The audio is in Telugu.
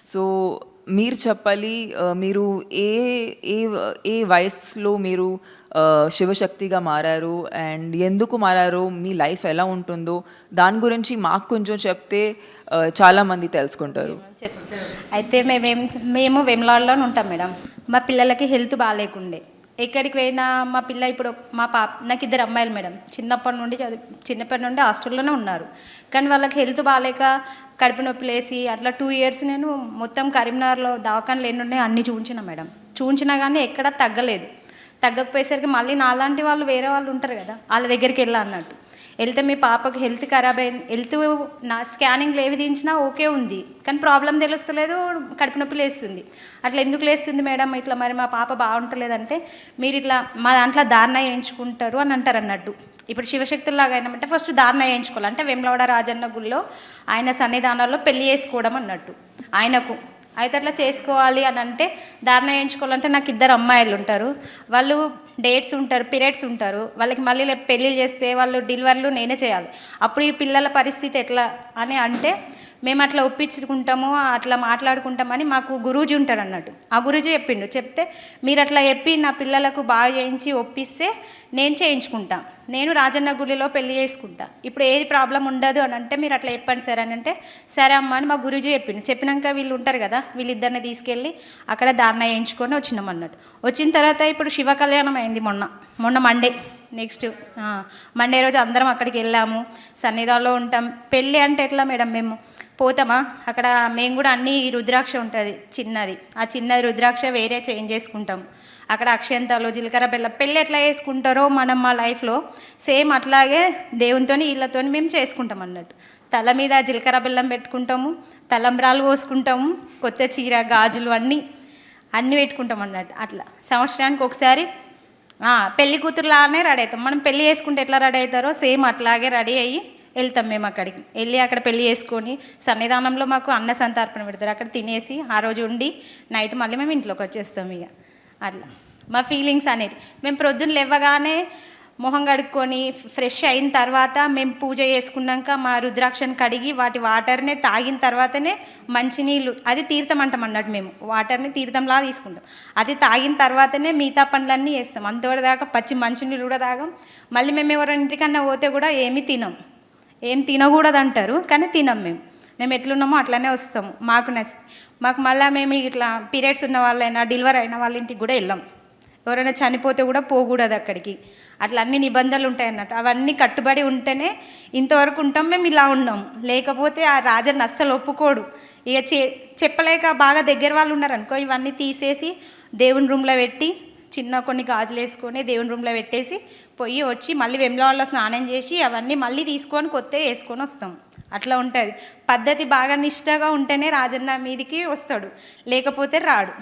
సో మీరు చెప్పాలి మీరు ఏ ఏ ఏ వయస్సులో మీరు శివశక్తిగా మారారు అండ్ ఎందుకు మారారు మీ లైఫ్ ఎలా ఉంటుందో దాని గురించి మాకు కొంచెం చెప్తే చాలామంది తెలుసుకుంటారు. అయితే మేమేం మేము వెమ్లాడ్లోనే ఉంటాం మేడం. మా పిల్లలకి హెల్త్ బాగాలేకుండే. ఎక్కడికి పోయినా మా పిల్ల ఇప్పుడు మా పాప నాకు ఇద్దరు అమ్మాయిలు మేడం. చిన్నప్పటి నుండి చదివి చిన్నప్పటి నుండి హాస్టల్లోనే ఉన్నారు. కానీ వాళ్ళకి హెల్త్ బాగాలేక కడుపు నొప్పి లేసి అట్లా టూ ఇయర్స్ నేను మొత్తం కరీంనగర్లో దవాఖానలు ఎన్ని ఉన్నాయో అన్నీ చూపించిన మేడం. చూపించినా కానీ ఎక్కడా తగ్గలేదు. తగ్గకపోయేసరికి మళ్ళీ నాలాంటి వాళ్ళు వేరే వాళ్ళు ఉంటారు కదా వాళ్ళ దగ్గరికి వెళ్ళా అన్నట్టు. వెళ్తే మీ పాపకు హెల్త్ ఖరాబ్ అయింది హెల్త్ నా స్కానింగ్లు ఏవి దించినా ఓకే ఉంది. కానీ ప్రాబ్లం తెలుస్తలేదు కడుపు నొప్పి లేస్తుంది. అట్లా ఎందుకు లేస్తుంది మేడం? ఇట్లా మరి మా పాప బాగుంటలేదంటే మీరు ఇట్లా మా దాంట్లో దారుణ వేయించుకుంటారు అని అంటారు అన్నట్టు. ఇప్పుడు శివశక్తుల్లాగా అయినామంటే ఫస్ట్ దారుణ వేయించుకోవాలి. అంటే వెమ్లవాడ రాజన్న గుళ్ళో ఆయన సన్నిధానాల్లో పెళ్ళి చేసుకోవడం అన్నట్టు. ఆయనకు. అయితే అట్లా చేసుకోవాలి అని అంటే దారుణ వేయించుకోవాలంటే నాకు ఇద్దరు అమ్మాయిలు ఉంటారు. వాళ్ళు డేట్స్ ఉంటారు పీరియడ్స్ ఉంటారు. వాళ్ళకి మళ్ళీ పెళ్ళి పెళ్ళిళ్ళు చేస్తే వాళ్ళు డెలివరీలు నేనే చేయాలి. అప్పుడు ఈ పిల్లల పరిస్థితి ఎట్లా అని అంటే మేము అట్లా ఒప్పించుకుంటాము అట్లా మాట్లాడుకుంటామని మాకు గురూజీ ఉంటాడు అన్నట్టు. ఆ గురూజీ చెప్పిండు. చెప్తే మీరు అట్లా చెప్పి నా పిల్లలకు బాగా చేయించి ఒప్పిస్తే నేను చేయించుకుంటా. నేను రాజన్న గుడిలో పెళ్ళి చేసుకుంటా. ఇప్పుడు ఏది ప్రాబ్లం ఉండదు అని అంటే మీరు అట్లా చెప్పండి సార్ అని అంటే సరే అమ్మ అని మా గురూజీ చెప్పిండు. చెప్పినాక వీళ్ళు ఉంటారు కదా వీళ్ళిద్దరిని తీసుకెళ్ళి అక్కడ దారుణ వేయించుకొని వచ్చినాం అన్నట్టు. వచ్చిన తర్వాత ఇప్పుడు శివ కళ్యాణం అయింది. మొన్న. మొన్న మండే నెక్స్ట్ మండే రోజు అందరం అక్కడికి వెళ్ళాము. సన్నిధానంలో ఉంటాం. పెళ్ళి అంటే ఎట్లా మేడం మేము? పోతామా? అక్కడ మేము కూడా అన్ని రుద్రాక్ష ఉంటుంది చిన్నది. ఆ చిన్నది రుద్రాక్ష వేరే చేంజ్ చేసుకుంటాం. అక్కడ అక్షంతాలు జీలకర్ర బెల్లం పెళ్ళి ఎట్లా చేసుకుంటారో మనం మా లైఫ్లో సేమ్ అట్లాగే దేవునితోని వీళ్ళతో మేము చేసుకుంటాం అన్నట్టు. తల మీద జీలకర్ర బెల్లం పెట్టుకుంటాము. తలంబ్రాలు పోసుకుంటాము. కొత్త చీర గాజులు అన్నీ అన్నీ పెట్టుకుంటాం అన్నట్టు. అట్లా. సంవత్సరానికి ఒకసారి పెళ్ళి కూతురులానే రెడీ అవుతాం. మనం పెళ్ళి చేసుకుంటే ఎట్లా రెడీ అవుతారో సేమ్ అట్లాగే రెడీ అయ్యి వెళ్తాం మేము అక్కడికి. వెళ్ళి అక్కడ పెళ్ళి చేసుకొని సన్నిధానంలో మాకు అన్న సంతర్పణ పెడతారు. అక్కడ తినేసి ఆ రోజు ఉండి నైట్ మళ్ళీ మేము ఇంట్లోకి వచ్చేస్తాం ఇక. అట్లా. మా ఫీలింగ్స్ అనేది. మేము ప్రొద్దున లేవగానే మొహం కడుక్కొని ఫ్రెష్ అయిన తర్వాత మేము పూజ చేసుకున్నాక మా రుద్రాక్షను కడిగి వాటి వాటర్నే తాగిన తర్వాతనే మంచినీళ్ళు అది తీర్థం అంటాం అన్నట్టు మేము. వాటర్ని తీర్థంలా తీసుకుంటాం. అది తాగిన తర్వాతనే మిగతా పనులన్నీ చేస్తాం. అంతవరకు దాకా పచ్చి మంచినీళ్ళు కూడా తాగం. మళ్ళీ మేము ఎవరైనా ఇంటికన్నా పోతే కూడా ఏమీ తినం. ఏం తినకూడదు అంటారు కానీ తినం మేము. మేము ఎట్లున్నామో అట్లానే వస్తాము మాకు నచ్చి మాకు మళ్ళీ మేము ఇట్లా పీరియడ్స్ ఉన్న వాళ్ళైనా డెలివరీ అయిన వాళ్ళ ఇంటికి కూడా వెళ్ళాం. ఎవరైనా చనిపోతే కూడా పోకూడదు అక్కడికి. అట్లా అన్ని నిబంధనలు ఉంటాయి అన్నట్టు అవన్నీ కట్టుబడి ఉంటేనే ఇంతవరకు ఉంటాం మేము ఇలా ఉన్నాం. లేకపోతే ఆ రాజన్న అస్సలు ఒప్పుకోడు. ఇక చే చెప్పలేక బాగా దగ్గర వాళ్ళు ఉన్నారనుకో ఇవన్నీ తీసేసి దేవుని రూమ్లో పెట్టి చిన్న కొన్ని గాజులు వేసుకొని దేవుని రూమ్లో పెట్టేసి పొయ్యి వచ్చి మళ్ళీ వెమ్లవాళ్ళలో స్నానం చేసి అవన్నీ మళ్ళీ తీసుకొని కొత్త వేసుకొని వస్తాం. అట్లా ఉంటుంది. పద్ధతి బాగా నిష్టగా ఉంటేనే రాజన్న మీదికి వస్తాడు. లేకపోతే రాడు.